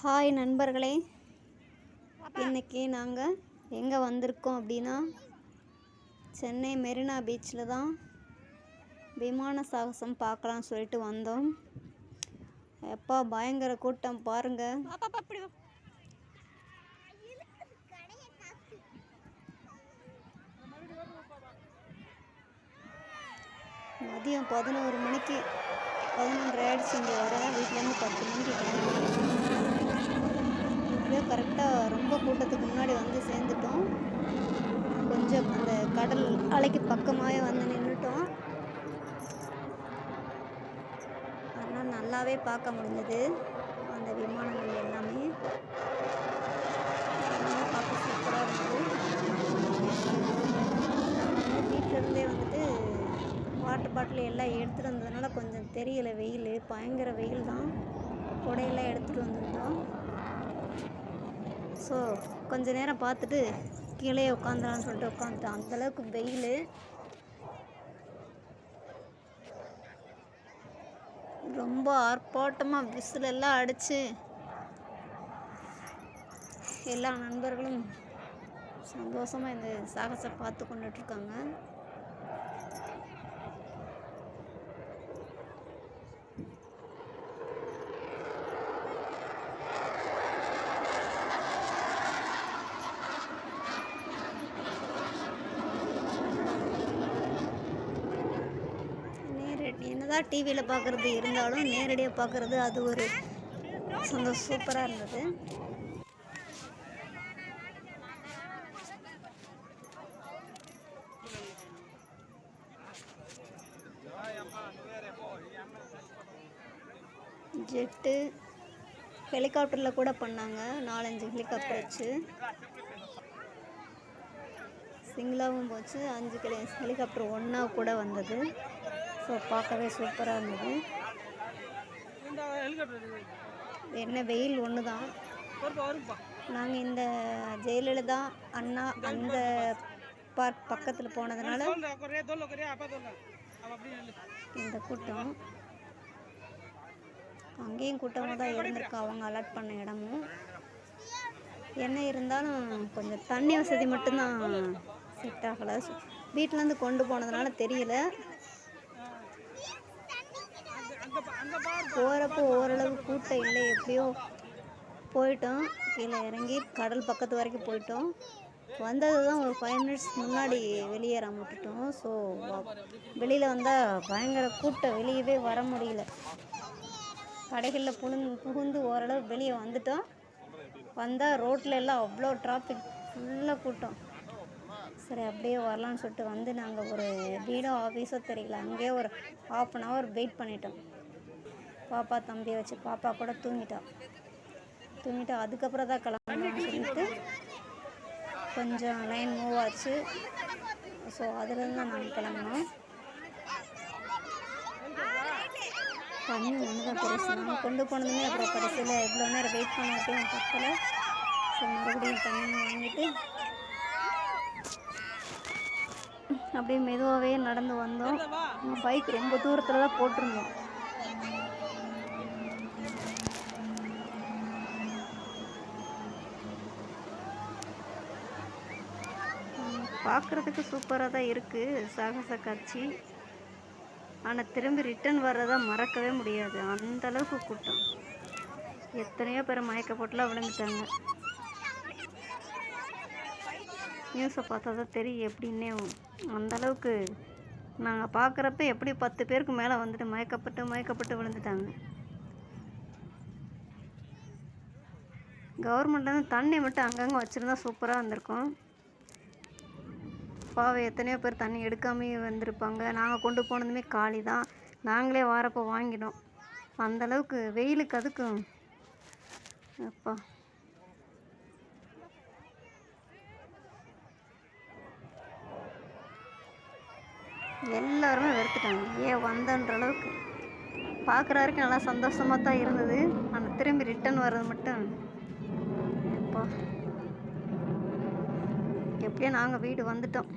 Hi நண்பர்களே. இன்றைக்கி நாங்கள் எங்கே வந்திருக்கோம் அப்படின்னா சென்னை மெரினா பீச்சில் தான் விமான சாகசம் பார்க்கலாம்னு சொல்லிட்டு வந்தோம். எப்பா பயங்கர கூட்டம் பாருங்கள் மதியம் பதினோரு மணிக்கு பதினொன்று ஆயிடுச்சு இங்கே வர. வீட்டிலேருந்து பத்து மணிக்கு இப்படியே கரெக்டாக ரொம்ப கூட்டத்துக்கு முன்னாடி வந்து சேர்ந்துட்டோம். கொஞ்சம் அந்த கடல் அலைக்கு பக்கமாகவே வந்து நின்றுட்டோம் ஆனால் நல்லாவே பார்க்க முடிஞ்சது. அந்த விமானங்கள் எல்லாமே. எல்லாமே பார்க்க சூப்பராக இருந்தது. வீட்டிலேருந்தே வந்துட்டு வாட்டர் பாட்டில் எல்லாம் எடுத்துகிட்டு வந்ததுனால கொஞ்சம் தெரியல வெயில். பயங்கர வெயில் தான் குடையெல்லாம் எடுத்துகிட்டு வந்திருந்தோம். ஸோ கொஞ்ச நேரம் பார்த்துட்டு கீழே உட்காந்துலான்னு சொல்லிட்டு உட்காந்துட்டோம் அந்தளவுக்கு வெயில். ரொம்ப ஆர்ப்பாட்டமாக விசில் எல்லாம் அடித்து எல்லா நண்பர்களும் சந்தோஷமாக இந்த சாகசை பார்த்து கொண்டுட்ருக்காங்க தான் டிவியில் பார்க்குறது இருந்தாலும் நேரடியாக பார்க்குறது அது ஒரு சந்தோஷம் சூப்பராக இருந்தது. ஜெட்டு ஹெலிகாப்டரில் கூட பண்ணாங்க. நாலஞ்சு ஹெலிகாப்டர் வச்சு. சிங்கிளாகவும் போச்சு. அஞ்சு கிளி ஹெலிகாப்டர் ஒன்றா கூட வந்தது. ஸோ பார்க்கவே சூப்பராக இருந்தது. என்ன வெயில் ஒன்று தான் நாங்கள் இந்த ஜெயலலிதா அண்ணா அந்த பார்க் பக்கத்தில் போனதுனால இந்த கூட்டம். அங்கேயும் கூட்டமாக தான் இருந்திருக்கு. அவங்க அலர்ட் பண்ண இடமும். என்ன இருந்தாலும் கொஞ்சம் தண்ணி வசதி மட்டும்தான் செட் ஆகலை. வீட்டிலேருந்து கொண்டு போனதுனால தெரியல. போகிறப்போ ஓரளவு கூட்டம் இல்லை எப்படியோ போயிட்டோம். கீழே இறங்கி கடல் பக்கத்து வரைக்கும் போயிட்டோம். வந்தது தான் ஒரு ஃபைவ் மினிட்ஸ் முன்னாடி வெளியேற விட்டுட்டோம் ஸோ வெளியில் வந்தால் பயங்கர கூட்டம் வெளியவே வர முடியல. கடைகளில் புழுந்து புகுந்து ஓரளவு வெளியே வந்துட்டோம். வந்தால் ரோட்டில் எல்லாம் அவ்வளோ டிராஃபிக் ஃபுல்லாக கூட்டம். சரி அப்படியே வரலான்னு சொல்லிட்டு வந்து நாங்கள் ஒரு வீடோ ஆஃபீஸோ தெரியல. அங்கேயே ஒரு ஆஃப் அன் ஹவர் வெயிட் பண்ணிட்டோம். பாப்பா தம்பியை வச்சு பாப்பா கூட தூங்கிட்டான் தூங்கிட்டு அதுக்கப்புறம் தான் கிளம்பணும்னு சொல்லிட்டு கொஞ்சம் லைன் மூவ் ஆச்சு. ஸோ அதுலேருந்து தான் நாங்கள் கிளம்பினோம். தண்ணி ஒன்று தான் பெருசு. நாங்கள் கொண்டு போனதுமே அப்புறம் கடைசியில் இவ்வளோ நேரம் வெயிட் பண்ணிட்டு பக்கத்தில் ஸோ மறுபடியும் தண்ணி வாங்கிட்டு அப்படியே மெதுவாகவே நடந்து வந்தோம். பைக் ரொம்ப தூரத்தில் தான் போட்டிருந்தோம். பார்க்குறதுக்கு சூப்பராக தான் இருக்குது சாகச காட்சி. ஆனால் திரும்பி ரிட்டன் வர்றதை மறக்கவே முடியாது. அந்த அளவுக்கு கூட்டம். எத்தனையோ பேர் மயக்க போட்டுலாம் விழுந்துட்டாங்க. நியூஸை பார்த்தா தான் தெரியும் எப்படின்னே. அந்தளவுக்கு நாங்கள் பார்க்குறப்ப எப்படி பத்து பேருக்கு மேலே வந்துட்டு மயக்கப்பட்டு மயக்கப்பட்டு விழுந்துட்டாங்க. கவர்மெண்ட்லேருந்து தண்ணி மட்டும் அங்கங்கே வச்சுருந்தா சூப்பராக வந்திருக்கும் பாவம் எத்தனையோ பேர் தண்ணி எடுக்காமே வந்திருப்பாங்க. நாங்கள் கொண்டு போனதுமே காலி தான். நாங்களே வாரப்போ வாங்கினோம். அந்தளவுக்கு வெயிலுக்கு அதுக்கும். அப்பா. எல்லாருமே வெறுத்துட்டாங்க. ஏன் வந்தன்ற அளவுக்கு. பார்க்குற வரைக்கும் நல்லா சந்தோஷமாக தான் இருந்தது. ஆனால் திரும்பி ரிட்டன் வர்றது மட்டும். எப்பா எப்படியோ நாங்கள் வீடு வந்துட்டோம்.